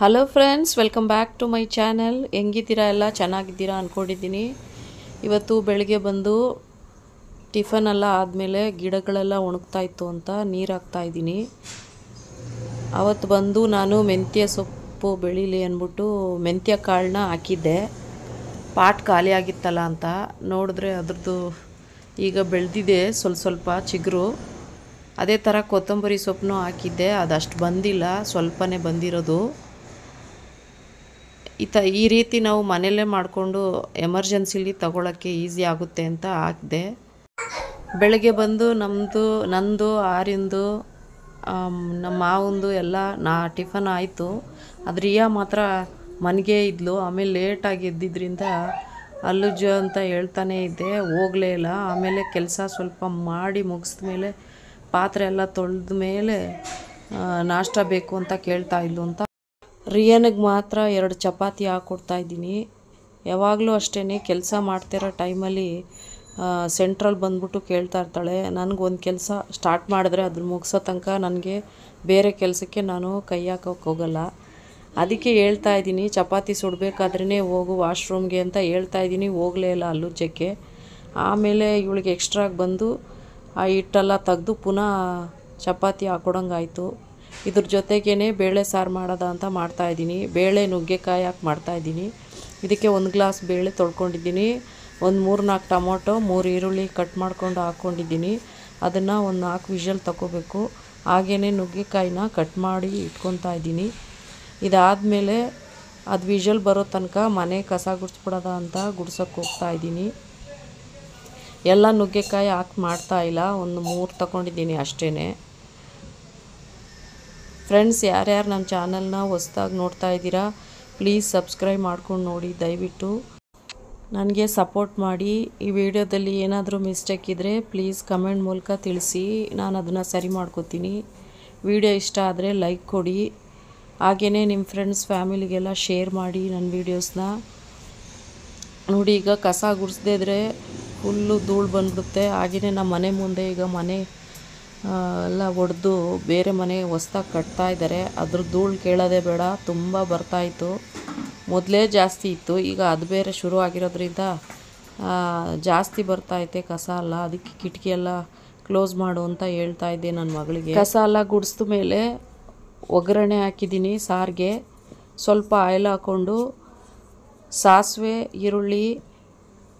Hello friends welcome back to my channel ಹೆಂಗಿದ್ದೀರಾ ಎಲ್ಲ? ಚೆನ್ನಾಗಿದ್ದೀರಾ ಅಂದ್ಕೊಂಡಿದ್ದೀನಿ ಇವತ್ತು ಬೆಳಗ್ಗೆ ಬಂದು ಟಿಫನ್ ಎಲ್ಲ ಆದಮೇಲೆ ಗಿಡಗಳೆಲ್ಲ ಒಣಗ್ತಾ ಇತ್ತು ಅಂತ ನೀರು ಹಾಕ್ತಾ ಇದ್ದೀನಿ. ಅವತ್ತು ಬಂದು ನಾನು ಮೆಂತ್ಯ ಸೊಪ್ಪು ಬೆಳೀಲಿ ಅಂದ್ಬಿಟ್ಟು ಮೆಂತ್ಯ ಕಾಳನ್ನ ಹಾಕಿದ್ದೆ. ಪಾಟ್ ಖಾಲಿ ಆಗಿತ್ತಲ್ಲ ಅಂತ. ನೋಡಿದ್ರೆ ಅದ್ರದ್ದು ಈಗ ಬೆಳೆದಿದೆ ಸ್ವಲ್ಪ ಸ್ವಲ್ಪ ಚಿಗುರು. ಅದೇ ಥರ ಕೊತ್ತಂಬರಿ ಸೊಪ್ಪನ್ನೂ ಹಾಕಿದ್ದೆ. ಅದಷ್ಟು ಬಂದಿಲ್ಲ. ಸ್ವಲ್ಪನೇ ಬಂದಿರೋದು. ಈ ತ ಈ ರೀತಿ ನಾವು ಮನೆಯಲ್ಲೇ ಮಾಡಿಕೊಂಡು ಎಮರ್ಜೆನ್ಸಿಲಿ ತಗೊಳ್ಳೋಕ್ಕೆ ಈಸಿ ಆಗುತ್ತೆ ಅಂತ ಹಾಕಿದೆ ಬೆಳಗ್ಗೆ ಬಂದು ನಮ್ಮದು ನಂದು, ಆರಿಂದು ನಮ್ಮ ಮಾವಂದು ಎಲ್ಲ ನಾ, ಟಿಫನ್ ಆಯಿತು. ಅದು ರಿಯಾ ಮಾತ್ರ ಮನೆಗೆ ಇದ್ಲು. ಆಮೇಲೆ ಲೇಟಾಗಿ ಎದ್ದಿದ್ದರಿಂದ ಅಲ್ಲುಜ್ಜ ಅಂತ ಹೇಳ್ತಾನೆ ಇದ್ದೆ. ಹೋಗಲೇ ಇಲ್ಲ. ಆಮೇಲೆ ಕೆಲಸ ಸ್ವಲ್ಪ ಮಾಡಿ ಮುಗಿಸಿದ ಮೇಲೆ ಪಾತ್ರೆ ಎಲ್ಲ ತೊಳೆದ ಮೇಲೆ ನಾಷ್ಟ ಬೇಕು ಅಂತ ಕೇಳ್ತಾ ಇದ್ಲು ಅಂತ ರಿಯನಿಗೆ ಮಾತ್ರ ಎರಡು ಚಪಾತಿ ಹಾಕ್ಕೊಡ್ತಾ ಇದ್ದೀನಿ. ಯಾವಾಗಲೂ ಅಷ್ಟೇ ಕೆಲಸ ಮಾಡ್ತಿರೋ ಟೈಮಲ್ಲಿ ಸೆಂಟ್ರಲ್ ಬಂದ್ಬಿಟ್ಟು ಕೇಳ್ತಾ ಇರ್ತಾಳೆ. ನನಗೊಂದು ಕೆಲಸ ಸ್ಟಾರ್ಟ್ ಮಾಡಿದ್ರೆ ಅದನ್ನ ಮುಗಿಸೋ ತನಕ ನನಗೆ ಬೇರೆ ಕೆಲಸಕ್ಕೆ ನಾನು ಕೈ ಹಾಕೋಕೆ ಹೋಗಲ್ಲ. ಅದಕ್ಕೆ ಹೇಳ್ತಾ ಇದ್ದೀನಿ, ಚಪಾತಿ ಸುಡಬೇಕಾದ್ರೇ ಹೋಗು, ವಾಶ್ರೂಮ್ಗೆ ಅಂತ ಹೇಳ್ತಾ ಇದ್ದೀನಿ, ಹೋಗಲೇ ಇಲ್ಲ ಅಲ್ಲುಜ್ಜಕ್ಕೆ ಆಮೇಲೆ ಇವಳಿಗೆ ಎಕ್ಸ್ಟ್ರಾಗಿ ಬಂದು, ಆ ಹಿಟ್ಟೆಲ್ಲ ತೆಗೆದು ಪುನಃ ಚಪಾತಿ ಹಾಕೊಡಂಗಾಯ್ತು. ಇದ್ರ ಜೊತೆಗೇ ಬೇಳೆ ಸಾರು ಮಾಡೋದ ಅಂತ ಮಾಡ್ತಾಯಿದ್ದೀನಿ ಬೇಳೆ, ನುಗ್ಗೆಕಾಯಿ ಹಾಕಿ ಮಾಡ್ತಾಯಿದ್ದೀನಿ ಇದಕ್ಕೆ ಒಂದು ಗ್ಲಾಸ್ ಬೇಳೆ ತೊಳ್ಕೊಂಡಿದ್ದೀನಿ. ಒಂದು ಮೂರು ನಾಲ್ಕು ಟೊಮೊಟೊ, ಮೂರು ಈರುಳ್ಳಿ ಕಟ್ ಮಾಡ್ಕೊಂಡು ಹಾಕ್ಕೊಂಡಿದ್ದೀನಿ ಅದನ್ನು ಒಂದು ನಾಲ್ಕು ವಿಷಲ್ ತಗೋಬೇಕು ಹಾಗೆಯೇ ನುಗ್ಗೆಕಾಯಿನ ಕಟ್ ಮಾಡಿ ಇಟ್ಕೊತಾ ಇದ್ದೀನಿ. ಇದಾದಮೇಲೆ ಅದು ವಿಷಲ್ ಬರೋ ತನಕ ಮನೆ ಕಸ ಗುಡಿಸ್ಬಿಡೋದ ಅಂತ ಗುಡ್ಸೋಕ್ಕೆ ಹೋಗ್ತಾ ಇದ್ದೀನಿ. ಎಲ್ಲ ನುಗ್ಗೆಕಾಯಿ ಹಾಕಿ ಮಾಡ್ತಾ ಇಲ್ಲ. ಒಂದು ಮೂರು ತಗೊಂಡಿದ್ದೀನಿ ಅಷ್ಟೇ ಫ್ರೆಂಡ್ಸ್ ಯಾರ್ಯಾರು ನಮ್ಮ ಚಾನಲ್ನ ಹೊಸ್ದಾಗಿ ನೋಡ್ತಾ ಇದ್ದೀರಾ ಪ್ಲೀಸ್ ಸಬ್ಸ್ಕ್ರೈಬ್ ಮಾಡ್ಕೊಂಡು ನೋಡಿ, ದಯವಿಟ್ಟು. ನನಗೆ ಸಪೋರ್ಟ್ ಮಾಡಿ. ಈ ವಿಡಿಯೋದಲ್ಲಿ ಏನಾದರೂ ಮಿಸ್ಟೇಕ್ ಇದ್ದರೆ ಪ್ಲೀಸ್ ಕಮೆಂಟ್ ಮೂಲಕ ತಿಳಿಸಿ. ನಾನು ಅದನ್ನು ಸರಿ ಮಾಡ್ಕೋತೀನಿ. ವಿಡಿಯೋ ಇಷ್ಟ ಆದರೆ ಲೈಕ್ ಕೊಡಿ. ಹಾಗೆಯೇ ನಿಮ್ಮ ಫ್ರೆಂಡ್ಸ್ ಫ್ಯಾಮಿಲಿಗೆಲ್ಲ ಶೇರ್ ಮಾಡಿ ನನ್ನ ವೀಡಿಯೋಸ್ನ ನೋಡಿ, ಈಗ ಕಸ ಗುಡಿಸ್ದೇ ಇದ್ದರೆ ಫುಲ್ಲು ಧೂಳು ಬಂದ್ಬಿಡುತ್ತೆ. ಹಾಗೆಯೇ ನಮ್ಮ ಮನೆ ಮುಂದೆ ಈಗ ಮನೆ ಎಲ್ಲ ಒಡೆದು ಬೇರೆ ಮನೆ ಹೊಸ್ದಾಗಿ ಕಟ್ತಾ ಇದ್ದಾರೆ ಅದ್ರ ಧೂಳು ಕೇಳೋದೇ ಬೇಡ, ತುಂಬ ಬರ್ತಾಯಿತ್ತು ಮೊದಲೇ ಜಾಸ್ತಿ ಇತ್ತು, ಈಗ ಅದು ಬೇರೆ ಶುರು ಆಗಿರೋದ್ರಿಂದ ಜಾಸ್ತಿ ಬರ್ತಾಯಿತ್ತೆ ಕಸ ಎಲ್ಲ. ಅದಕ್ಕೆ ಕಿಟಕಿ ಎಲ್ಲ ಕ್ಲೋಸ್ ಮಾಡು ಅಂತ ಹೇಳ್ತಾ ಇದ್ದೆ ನನ್ನ ಮಗಳಿಗೆ. ಕಸ ಎಲ್ಲ ಗುಡಿಸಿದ ಮೇಲೆ ಒಗ್ಗರಣೆ ಹಾಕಿದ್ದೀನಿ ಸಾರಿಗೆ. ಸ್ವಲ್ಪ ಆಯಿಲ್ ಹಾಕ್ಕೊಂಡು ಸಾಸಿವೆ, ಈರುಳ್ಳಿ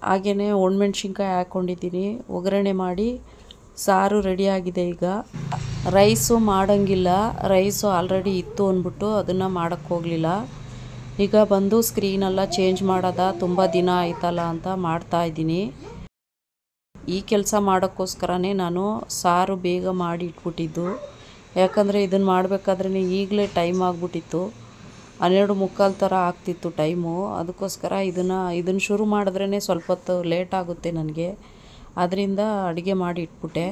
ಹಾಗೆಯೇ ಒಣಮೆಣ್ಸಿನ್ಕಾಯಿ ಹಾಕ್ಕೊಂಡಿದ್ದೀನಿ ಒಗ್ಗರಣೆ ಮಾಡಿ ಸಾರು ರೆಡಿಯಾಗಿದೆ ಈಗ. ರೈಸು ಮಾಡೋಂಗಿಲ್ಲ. ರೈಸು ಆಲ್ರೆಡಿ ಇತ್ತು ಅಂದ್ಬಿಟ್ಟು ಅದನ್ನು ಮಾಡೋಕ್ಕೆ ಹೋಗಲಿಲ್ಲ. ಈಗ ಬಂದು ಸ್ಕ್ರೀನೆಲ್ಲ ಚೇಂಜ್ ಮಾಡೋದ. ತುಂಬ ದಿನ ಆಯ್ತಲ್ಲ ಅಂತ ಮಾಡ್ತಾ ಇದ್ದೀನಿ. ಈ ಕೆಲಸ ಮಾಡೋಕ್ಕೋಸ್ಕರನೇ ನಾನು ಸಾರು ಬೇಗ ಮಾಡಿ ಇಟ್ಬಿಟ್ಟಿದ್ದು ಯಾಕಂದರೆ ಇದನ್ನು ಮಾಡಬೇಕಾದ್ರೆ ಈಗಲೇ ಟೈಮ್ ಆಗಿಬಿಟ್ಟಿತ್ತು. ಹನ್ನೆರಡು ಮುಕ್ಕಾಲು ಥರ ಆಗ್ತಿತ್ತು ಟೈಮು ಅದಕ್ಕೋಸ್ಕರ ಇದನ್ನು ಇದನ್ನು ಶುರು ಮಾಡಿದ್ರೇ ಸ್ವಲ್ಪ ಹೊತ್ತು ಲೇಟ್ ಆಗುತ್ತೆ ನನಗೆ. ಅದರಿಂದ ಅಡುಗೆ ಮಾಡಿ ಇಟ್ಬಿಟ್ಟೆ.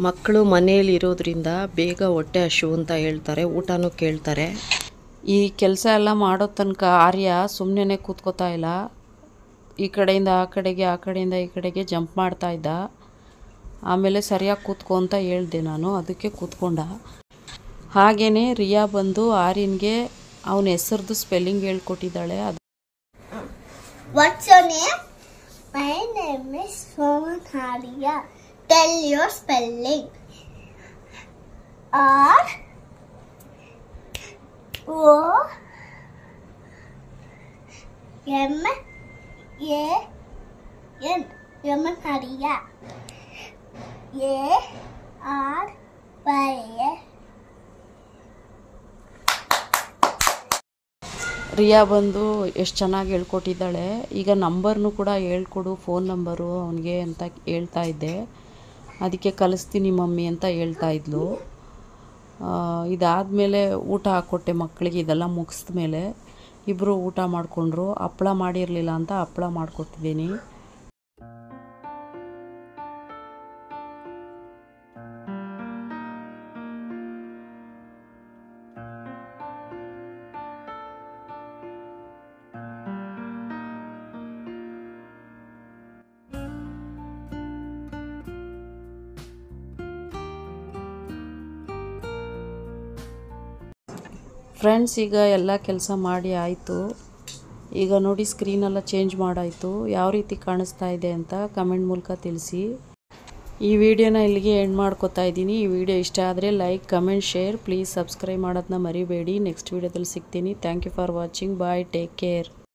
ಮಕ್ಕಳು ಮನೆಯಲ್ಲಿ ಇರೋದ್ರಿಂದ ಬೇಗ ಹೊಟ್ಟೆ ಹಶು ಅಂತ ಹೇಳ್ತಾರೆ ಊಟನೂ ಕೇಳ್ತಾರೆ. ಈ ಕೆಲಸ ಎಲ್ಲ ಮಾಡೋ ತನಕ ಆರ್ಯ ಸುಮ್ಮನೆ ಕೂತ್ಕೋತಾ ಇಲ್ಲ. ಈ ಕಡೆಯಿಂದ ಆ ಕಡೆಗೆ ಆ ಕಡೆಯಿಂದ ಈ ಕಡೆಗೆ ಜಂಪ್ ಮಾಡ್ತಾ ಇದ್ದ. ಆಮೇಲೆ ಸರಿಯಾಗಿ ಕೂತ್ಕೊ ಅಂತ ಹೇಳ್ದೆ ನಾನು ಅದಕ್ಕೆ ಕೂತ್ಕೊಂಡ. ಹಾಗೇ ರಿಯಾ ಬಂದು ಆರ್ಯನ್ಗೆ ಅವನ ಹೆಸರದು ಸ್ಪೆಲ್ಲಿಂಗ್ ಹೇಳ್ಕೊಟ್ಟಿದ್ದಾಳೆ. ಅದು what's your name? My name is Roman Haria. Tell your spelling. R O M A N Roman Haria. A R Y A Riya ಬಂದು ಎಷ್ಟು ಚೆನ್ನಾಗಿ ಹೇಳ್ಕೊಟ್ಟಿದ್ದಾಳೆ. ಈಗ ನಂಬರ್ನು ಕೂಡ ಹೇಳ್ಕೊಡು, ಫೋನ್ ನಂಬರು ಅವನಿಗೆ ಅಂತ ಹೇಳ್ತಾ ಇದ್ದೆ. ಅದಕ್ಕೆ ಕಲಿಸ್ತೀನಿ ಮಮ್ಮಿ ಅಂತ ಹೇಳ್ತಾ ಇದ್ಲು. ಇದಾದಮೇಲೆ ಊಟ ಹಾಕ್ಕೊಟ್ಟೆ ಮಕ್ಕಳಿಗೆ ಇದೆಲ್ಲ ಮುಗಿಸ್ದ ಮೇಲೆ ಇಬ್ಬರು ಊಟ ಮಾಡಿಕೊಂಡ್ರು. ಹಪ್ಳ ಮಾಡಿರಲಿಲ್ಲ ಅಂತ ಹಪ್ಳ ಮಾಡಿಕೊಟ್ಟಿದ್ದೀನಿ. ಫ್ರೆಂಡ್ಸ್ ಈಗ ಎಲ್ಲ ಕೆಲಸ ಮಾಡಿ ಆಯಿತು. ಈಗ ನೋಡಿ ಸ್ಕ್ರೀನೆಲ್ಲ ಚೇಂಜ್ ಮಾಡಾಯಿತು. ಯಾವ ರೀತಿ ಕಾಣಿಸ್ತಾ ಇದೆ ಅಂತ ಕಮೆಂಟ್ ಮೂಲಕ ತಿಳಿಸಿ. ಈ ವಿಡಿಯೋನ ಇಲ್ಲಿಗೆ ಎಂಡ್ ಮಾಡ್ಕೋತಾ ಇದ್ದೀನಿ. ಈ ವಿಡಿಯೋ ಇಷ್ಟ ಆದರೆ like comment share please subscribe ಮಾಡೋದನ್ನ ಮರಿಬೇಡಿ. ನೆಕ್ಸ್ಟ್ ವಿಡಿಯೋದಲ್ಲಿ ಸಿಗ್ತೀನಿ. Thank you for watching bye take care